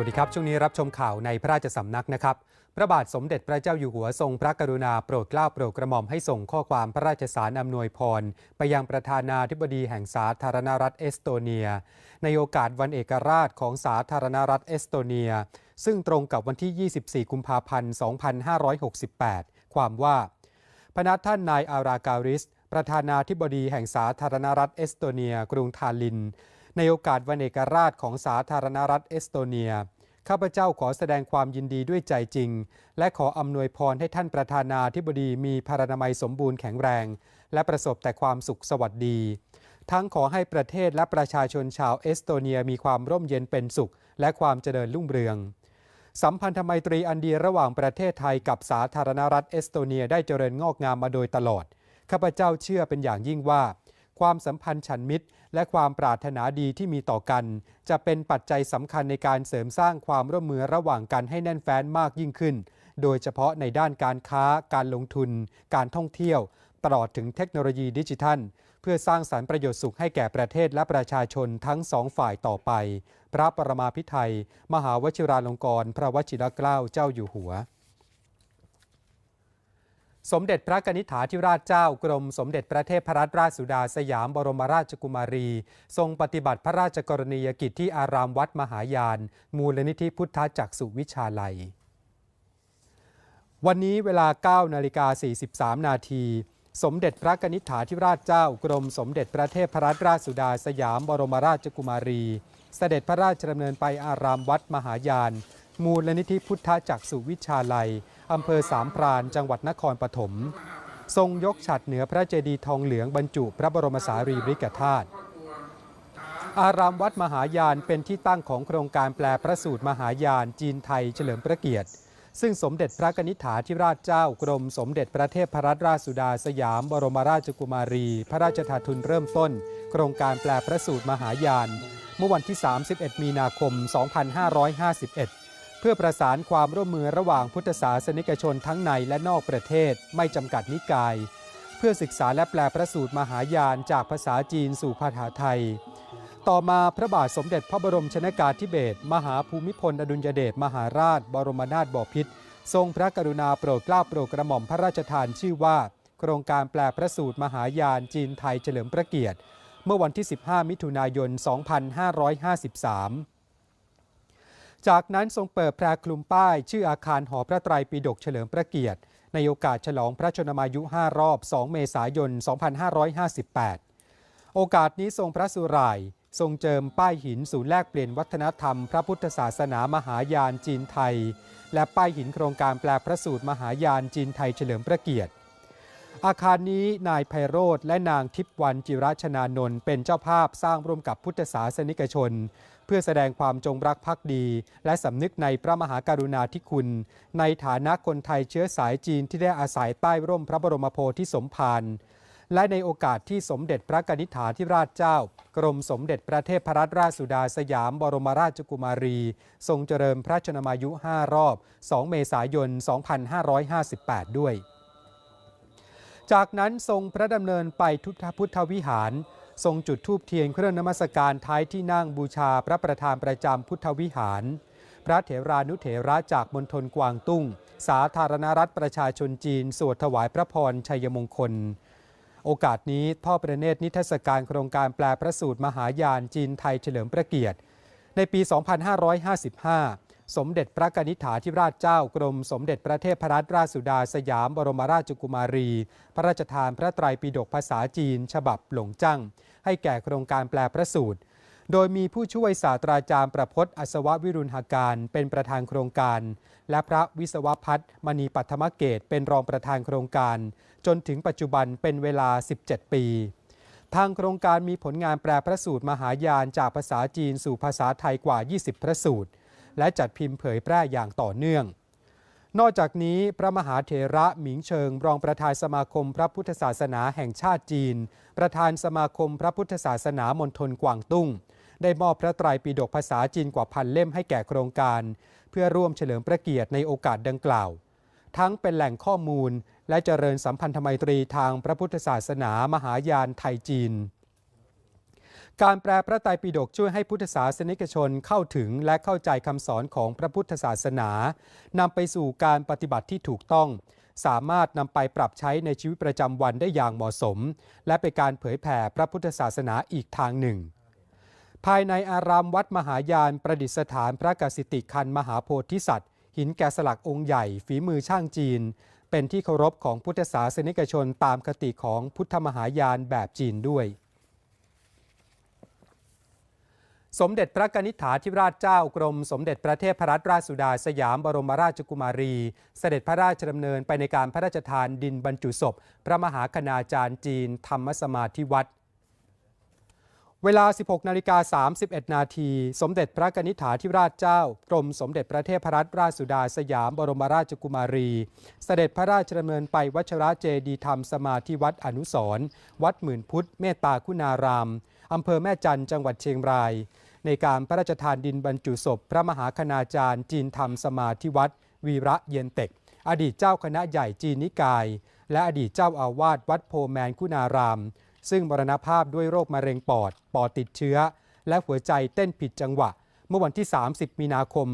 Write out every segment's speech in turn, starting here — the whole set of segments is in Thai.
วัสดีครับ ช่วงนี้รับชมข่าวในพระราชสำนักนะครับ พระบาทสมเด็จพระเจ้าอยู่หัวทรงพระกรุณาโปรดเกล้าโปรดกระหม่อมให้ส่งข้อความพระราชสารอำนวยพร ไปยังประธานาธิบดีแห่งสาธารณรัฐเอสโตเนีย ในโอกาสวันเอกราชของสาธารณรัฐเอสโตเนีย ซึ่งตรงกับวันที่ 24 กุมภาพันธ์ 2568 ความว่าพนักท่านนายอาราการิส ประธานาธิบดีแห่งสาธารณรัฐเอสโตเนีย กรุงทาลินในโอกาสวันเอกราชของสาธารณรัฐเอสโตเนีย ข้าพเจ้าขอแสดงความยินดีด้วยใจจริง และขออำนวยพรให้ท่านประธานาธิบดีมีพารนามัยสมบูรณ์แข็งแรง และประสบแต่ความสุขสวัสดี ทั้งขอให้ประเทศและประชาชนชาวเอสโตเนียมีความร่มเย็นเป็นสุข และความเจริญรุ่งเรือง สัมพันธไมตรีอันดีระหว่างประเทศไทยกับสาธารณรัฐเอสโตเนียได้เจริญงอกงามมาโดยตลอดข้าพเจ้าเชื่อเป็นอย่างยิ่งว่า ความสัมพันธ์ฉันมิตร และความปรารถนาดีที่มีต่อกัน จะเป็นปัจจัยสำคัญในการเสริมสร้างความร่วมมือระหว่างกันให้แน่นแฟ้นมากยิ่งขึ้น โดยเฉพาะในด้านการค้า การลงทุน การท่องเที่ยว ตลอดถึงเทคโนโลยีดิจิทัล เพื่อสร้างสารรค์ประโยชน์สุขให้แก่ประเทศและประชาชนทั้งสองฝ่ายต่อไป พระปรมาภิไธยมหาวชิราลงกรณ์พระวชิรเกล้าเจ้าอยู่หัว สมเด็จพระนิษฐาธิราชเจ้ากรมสมเด็จพระเทพรัตนราชสุดาสยามบรมราชกุมารี ทรงปฏิบัติพระราชกรณียกิจที่อารามวัดมหายาน มูลนิธิพุทธจักสุวิชาลัย วันนี้เวลา 9 นาฬิกา 43 นาทีสมเด็จพระนิษฐาธิราชเจ้ากรมสมเด็จพระเทพรัตนราชสุดาสยามบรมราชกุมารี เสด็จพระราชดำเนินไปอารามวัดมหายาน มูลนิธิพุทธจักสุวิชาลัย อำเภอสามพรานจังหวัดนครปฐมทรงยกฉัดเหนือพระเจดีย์ทองเหลืองบรรจุพระบรมสารีริกธาตุอารามวัดมหายานเป็นที่ตั้งของโครงการแปลพระสูตรมหายานจีนไทยเฉลิมพระเกียรติ ซึ่งสมเด็จพระนิษฐาธิราชเจ้ากรมสมเด็จพระเทพรัตนราชสุดาสยาม บรมราชกุมารี พระราชทานทุนเริ่มต้น โครงการแปลพระสูตรมหายาน เมื่อวันที่ 31 มีนาคม 2551 พื่อประสานความร่วมมือระหว่างพุทธศาสนิกชนทั้งในและนอกประเทศไม่จำกัดนิกาย เพื่อศึกษาและแปลพระสูตรมหายานจากภาษาจีนสู่ภาษาไทย ต่อมาพระบาทสมเด็จพระบรมชนากาธิเบศรมหาภูมิพลอดุลยเดชมหาราช บรมนาถบพิตรทรงพระกรุณาโปรดเกล้าโปรดกระหม่อมพระราชทานชื่อว่า โครงการแปลพระสูตรมหายานจีนไทยเฉลิมพระเกียรติ เมื่อวันที่ 15 มิถุนายน 2553 จากนั้นทรงเปิดแพรคลุมป้าย ชื่ออาคารหอพระไตรปิฎกเฉลิมพระเกียรติ ในโอกาสฉลองพระชนมายุ 5 รอบ 2 เมษายน 2558 โอกาสนี้ทรงพระสุราย ทรงเจิมป้ายหินศูนย์แลกเปลี่ยนวัฒนธรรม พระพุทธศาสนามหายานจีนไทย และป้ายหินโครงการแปลพระสูตรมหายานจีนไทยเฉลิมพระเกียรติ อาคารนี้นายไพโรธและนางทิพวรรณจิรชนานนท์เป็นเจ้าภาพสร้างร่วมกับพุทธศาสนิกชน เพื่อแสดงความจงรักภักดี และสำนึกในพระมหากรุณาธิคุณ ในฐานะคนไทยเชื้อสายจีนที่ได้อาศัยใต้ร่มพระบรมโพธิสมภารและในโอกาสที่สมเด็จพระนิษฐาธิราชเจ้า กรมสมเด็จพระเทพรัตนราชสุดาสยามบรมราชกุมารี ทรงเจริญพระชนมายุ 5 รอบ 2 เมษายน 2558 ด้วย จากนั้นทรงพระดำเนินไปทุตพุทธวิหาร ทรงจุดธูปเทียนเครื่องนมัสการท้ายที่นั่งบูชาพระประธานประจำพุทธวิหาร พระเถรานุเถระจากมณฑลกวางตุ้ง สาธารณรัฐประชาชนจีน สวดถวายพระพรชัยมงคล โอกาสนี้พ่อประเนตรนิทรรศการโครงการแปลพระสูตรมหายานจีนไทยเฉลิมพระเกียรติ ในปี 2555 สมเด็จพระนิษฐาธิราชเจ้ากรมสมเด็จพระเทพรัตนราชสุดาสยามบรมราชกุมารี พระราชทานพระไตรปิฎกภาษาจีน ฉบับหลงจั่งให้แก่โครงการแปลพระสูตร โดยมีผู้ช่วยศาสตราจารย์ประพจน์อัศววิรุณหาการเป็นประธานโครงการ และพระวิศวพัฒน์มณีปัทมเกตเป็นรองประธานโครงการ จนถึงปัจจุบันเป็นเวลา 17 ปีทางโครงการมีผลงานแปลพระสูตรมหายานจากภาษาจีนสู่ภาษาไทยกว่า 20 พระสูตร และจัดพิมพ์เผยแพร่อย่างต่อเนื่อง นอกจากนี้พระมหาเถระหมิงเชิง รองประธานสมาคมพระพุทธศาสนาแห่งชาติจีน ประธานสมาคมพระพุทธศาสนามณฑลกวางตุ้ง ได้มอบพระไตรปิฎกภาษาจีนกว่าพันเล่มให้แก่โครงการ เพื่อร่วมเฉลิมพระเกียรติในโอกาสดังกล่าว ทั้งเป็นแหล่งข้อมูล และเจริญสัมพันธไมตรีทางพระพุทธศาสนามหายานไทยจีน การแปลพระไตรปิฎกช่วยให้พุทธศาสนิกชนเข้าถึงและเข้าใจคำสอนของพระพุทธศาสนานำไปสู่การปฏิบัติที่ถูกต้อง สามารถนำไปปรับใช้ในชีวิตประจำวันได้อย่างเหมาะสม และเป็นการเผยแผ่พระพุทธศาสนาอีกทางหนึ่ง ภายในอารามวัดมหายานประดิษฐานพระกสิติคันมหาโพธิสัตว์ หินแกะสลักองค์ใหญ่ฝีมือช่างจีน เป็นที่เคารพของพุทธศาสนิกชนตามคติของพุทธมหายานแบบจีนด้วย สมเด็จพระกนิษฐาธิราชเจ้ากรม สมเด็จพระเทพรัตนราชสุดาสยามบรมราชกุมารี เสด็จพระราชดำเนินไปในการพระราชทานดินบรรจุศพ พระมหาคณาจารย์จีน ธรรมสมาธิวัดเวลา 16 นาฬิกา 31 นาที สมเด็จพระกนิษฐาธิราชเจ้า กรมสมเด็จพระเทพรัตนราชสุดาสยามบรมราชกุมารี เสด็จพระราชดำเนินไปวัชระเจดีธรรมสมาธิวัดอนุสรวัดหมื่นพุทธเมตตาคุณาราม อำเภอแม่จันทร์จังหวัดเชียงราย ในการพระราชทานดินบรรจุศพ พระมหาคณาจารย์ จีนธรรมสมาธิวัดวีระเย็นเต็ก อดีตเจ้าคณะใหญ่จีนนิกาย และอดีตเจ้าอาวาสวัดโพแมนคุณาราม ซึ่งมรณภาพด้วยโรคมะเร็งปอด ปอดติดเชื้อ และหัวใจเต้นผิดจังหวะ เมื่อวันที่ 30 มีนาคม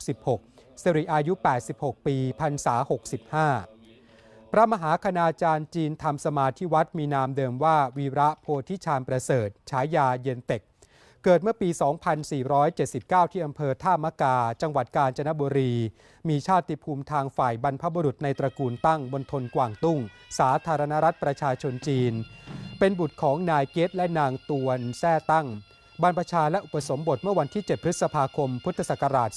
2566สิริอายุ 86 ปีพรรษา 65พระมหาคณาจารย์จีนทำสมาธิวัดมีนามเดิมว่าวีระโพธิชานประเสริฐ ฉายาเย็นเต็ก เกิดเมื่อปี 2479 ที่อำเภอท่ามะกา จังหวัดกาญจนบุรี มีชาติภูมิทางฝ่ายบรรพบุรุษในตระกูลตั้งบนทนกวางตุ้ง สาธารณรัฐประชาชนจีน เป็นบุตรของนายเกตและนางตวนแซ่ตั้ง บรรพชาและอุปสมบทเมื่อวันที่ 7 พฤษภาคม พุทธศักราช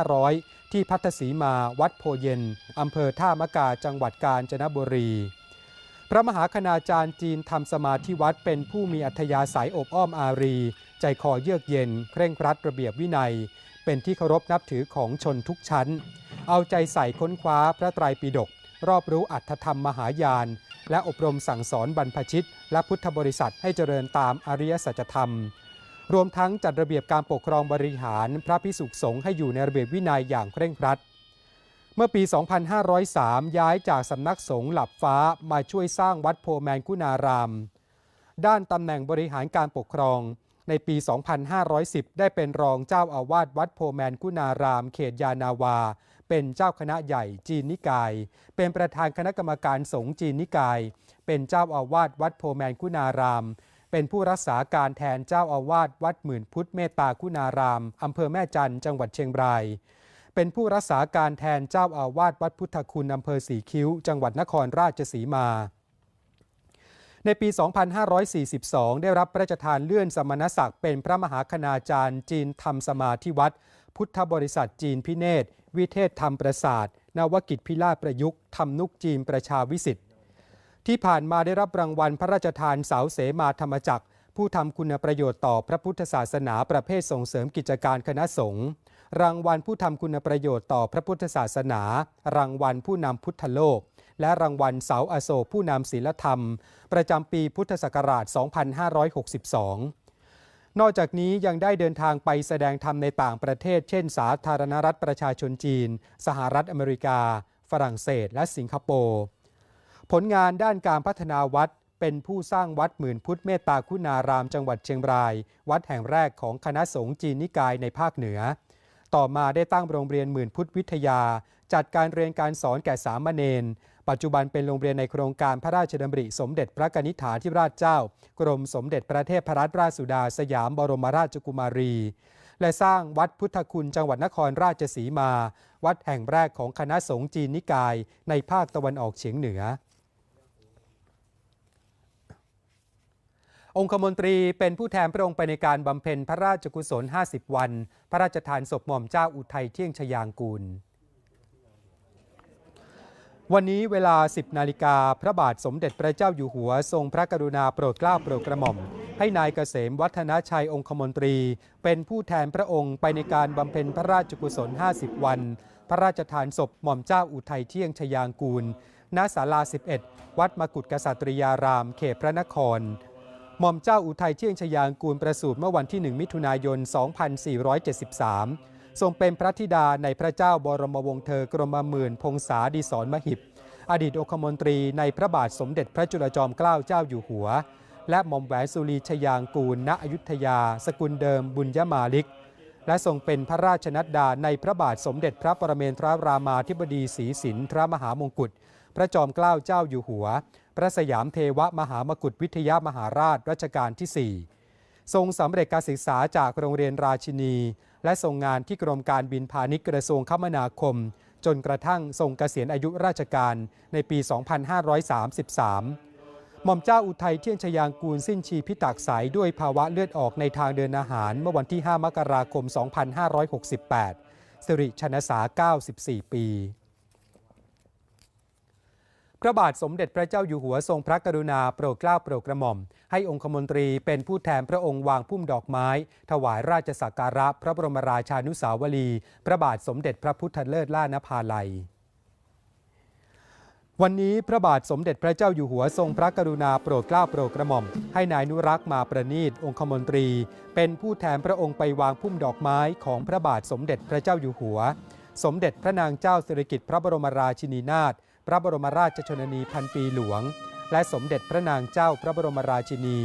2500 ที่พัทสีมาวัดโพเย็นอำเภอท่ามะกา จังหวัดกาญจนบุรีพระมหาคณาจารย์จีนทำสมาธิวัดเป็นผู้มีอัธยาศัยอบอ้อมอารี ใจคอเยือกเย็น เคร่งครัดระเบียบวินัย เป็นที่เคารพนับถือของชนทุกชั้น เอาใจใส่ค้นคว้าพระไตรปิฎกรอบรู้อัตถธรรมมหายาน และอบรมสั่งสอนบรรพชิต และพุทธบริษัทให้เจริญตามอริยสัจธรรม รวมทั้งจัดระเบียบการปกครองบริหารพระพิสุสงฆ์ให้อยู่ในระเบียบวินัยอย่างเคร่งครัด เมื่อปี 2503 ย้ายจากสำนักสงฆ์หลับฟ้ามาช่วยสร้างวัดโพแมนกุณาราม ด้านตำแหน่งบริหารการปกครอง ในปี 2510 ได้เป็นรองเจ้าอาวาสวัดโพแมนกุณาราม เขตยานาวา เป็นเจ้าคณะใหญ่จีนนิกาย เป็นประธานคณะกรรมการสงฆ์จีนนิกาย เป็นเจ้าอาวาสวัดโพแมนกุณาราม เป็นผู้รักษาการแทนเจ้าอาวาสวัดหมื่นพุทธเมตตาคุณารามอำเภอแม่จันจังหวัดเชียงราย เป็นผู้รักษาการแทนเจ้าอาวาสวัดพุทธคุณอำเภอสีคิ้ว จังหวัดนครราชสีมา ในปี 2542 ได้รับพระราชทานเลื่อนสมณศักดิ์เป็นพระมหาคณาจารย์จีนธรรมสมาธิวัดพุทธบริษัทจีนพิเนศวิเทศธรรมประสาทนวกิจพิลาประยุกต์ทำนุกจีนประชาวิสิทธิ์ที่ผ่านมาได้รับรางวัลพระราชทานเสาเสมาธรรมจักร ผู้ทำคุณประโยชน์ต่อพระพุทธศาสนาประเภทส่งเสริมกิจการคณะสงฆ์รางวัลผู้ทำคุณประโยชน์ต่อพระพุทธศาสนา รางวัลผู้นำพุทธโลก และรางวัลเสาอโศกผู้นำศีลธรรม ประจำปีพุทธศักราช 2562นอกจากนี้ยังได้เดินทางไปแสดงธรรมในต่างประเทศ เช่น สาธารณรัฐประชาชนจีน สหรัฐอเมริกา ฝรั่งเศส และสิงคโปร์ ผลงานด้านการพัฒนาวัด เป็นผู้สร้างวัดหมื่นพุทธเมตตาคุณารามจังหวัดเชียงราย วัดแห่งแรกของคณะสงฆ์จีนนิกายในภาคเหนือ ต่อมาได้ตั้งโรงเรียนหมื่นพุทธวิทยา จัดการเรียนการสอนแก่สามเณร ปัจจุบันเป็นโรงเรียนในโครงการพระราชดำริสมเด็จพระกนิษฐาธิราชเจ้า กรมสมเด็จพระเทพรัตนราชสุดาสยามบรมราชกุมารี และสร้างวัดพุทธคุณจังหวัดนครราชสีมา วัดแห่งแรกของคณะสงฆ์จีนนิกาย ในภาคตะวันออกเฉียงเหนือองคมนตรีเป็นผู้แทนพระองค์ไปในการบำเพ็ญพระราชกุศล 50 วัน พระราชทานศพหม่อมเจ้าอุทัยเที่ยงชยางกูล วันนี้เวลา 10 นาฬิกาพระบาทสมเด็จพระเจ้าอยู่หัว ทรงพระกรุณาโปรดเกล้าโปรดกระหม่อม ให้นายเกษมวัฒนชัยองคมนตรี เป็นผู้แทนพระองค์ไปในการบำเพ็ญพระราชกุศล 50 วัน พระราชทานศพหม่อมเจ้าอุทัยเที่ยงชยางกูล ณ ศาลา 11 วัดมกุฏกษัตริยาราม เขตพระนคร หม่อมเจ้าอุทัยเที่ยงชยางกูลประสูติเมื่อวันที่ 1 มิถุนายน 2473 ทรงเป็นพระธิดาในพระเจ้าบรมวงศ์เธอกรมหมื่นพงษาดิศรมหิบ อดีตองคมนตรีในพระบาทสมเด็จพระจุลจอมเกล้าเจ้าอยู่หัว และหม่อมแหวนสุรีชยางกูล ณอยุธยา สกุลเดิมบุญยมาลิก และทรงเป็นพระราชนัดดาในพระบาทสมเด็จพระปรเมนทรรามาธิบดีศรีสินทรมหามงกุฎพระจอมเกล้าเจ้าอยู่หัว พระสยามเทวมหามกุฏวิทยามหาราชรัชกาลที่ 4 ทรงสำเร็จการศึกษาจากโรงเรียนราชินี และทรงงานที่กรมการบินพาณิชย์กระทรวงคมนาคม จนกระทั่งทรงเกษียณอายุราชการในปี 2533 หม่อมเจ้าอุทัยเที่ยงชยางกูลสิ้นชีพิตากสายด้วยภาวะเลือดออกในทางเดินอาหารเมื่อวันที่ 5 มกราคม 2568 สิริชนสา 94 ปี พระบาทสมเด็จพระเจ้าอยู่หัวทรงพระกรุณาโปรดเกล้าโปรดกระหม่อม ให้องคมนตรีเป็นผู้แทนพระองค์วางพุ่มดอกไม้ ถวายราชสักการะพระบรมราชานุสาวรี พระบาทสมเด็จพระพุทธเลิศล่านภาลัยวันนี้พระบาทสมเด็จพระเจ้าอยู่หัวทรงพระกรุณาโปรดเกล้าโปรดกระหม่อม ให้นายนุรักษ์มาประนีตองคมนตรี เป็นผู้แทนพระองค์ไปวางพุ่มดอกไม้ของพระบาทสมเด็จพระเจ้าอยู่หัว สมเด็จพระนางเจ้าสิริกิติ์พระบรมราชินีนาถ พระบรมราชชนนีพันปีหลวง และสมเด็จพระนางเจ้าพระบรมราชินี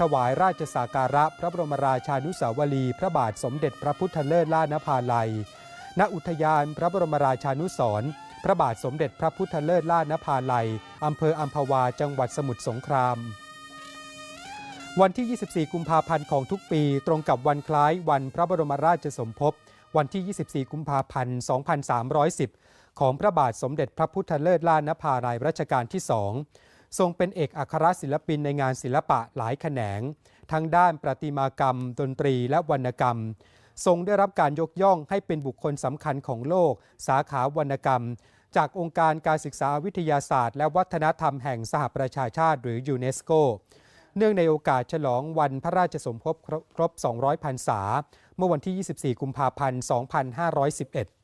ถวายราชสาการะพระบรมราชานุสาวรี พระบาทสมเด็จพระพุทธเลิศล่านภาลัย ณ อุทยานพระบรมราชานุสรณ์พระบาทสมเด็จพระพุทธเลิศล่านภาลัย อำเภออัมพวา จังหวัดสมุทรสงคราม วันที่ 24 กุมภาพันธ์ของทุกปี ตรงกับวันคล้ายวันพระบรมราชสมภพ วันที่ 24 กุมภาพันธ์ 2310 ของพระบาทสมเด็จพระพุทธเลิศล่านภาลัยรัชกาลที่สองทรงเป็นเอกอัครศิลปินในงานศิลปะหลายแขนง ทั้งด้านประติมากรรม ดนตรีและวรรณกรรม ทรงได้รับการยกย่องให้เป็นบุคคลสำคัญของโลก สาขาวรรณกรรม จากองค์การการศึกษาวิทยาศาสตร์ และวัฒนธรรมแห่งสหประชาชาติหรือยูเนสโก เนื่องในโอกาสฉลองวันพระราชสมภพครบ 200 พรรษา เมื่อวันที่ 24 กุมภาพันธ์ 2511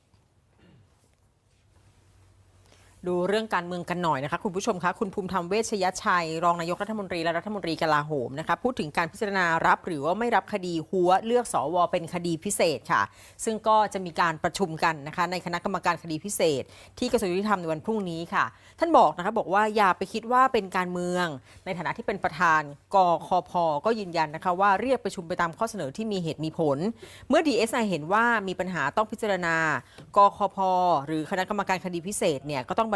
ดูเรื่องการเมืองกันหน่อยนะคะคุณผู้ชมคะคุณภูมิธรรมเวชยชัย รองนายกรัฐมนตรีและรัฐมนตรีกลาโหมนะคะพูดถึงการพิจารณารับหรือว่าไม่รับคดีหัวเลือกสวเป็นคดีพิเศษค่ะ ซึ่งก็จะมีการประชุมกันนะคะในคณะกรรมการคดีพิเศษ ที่กระทรวงยุติธรรมในวันพรุ่งนี้ค่ะ ท่านบอกนะคะบอกว่าอย่าไปคิดว่าเป็นการเมือง ในฐานะที่เป็นประธานกคพก็ยืนยันนะคะว่าเรียกประชุมไปตามข้อเสนอที่มีเหตุมีผล เมื่อ DSI เห็นว่ามีปัญหาต้องพิจารณากคพหรือคณะกรรมการคดีพิเศษเนี่ยก็ต้อง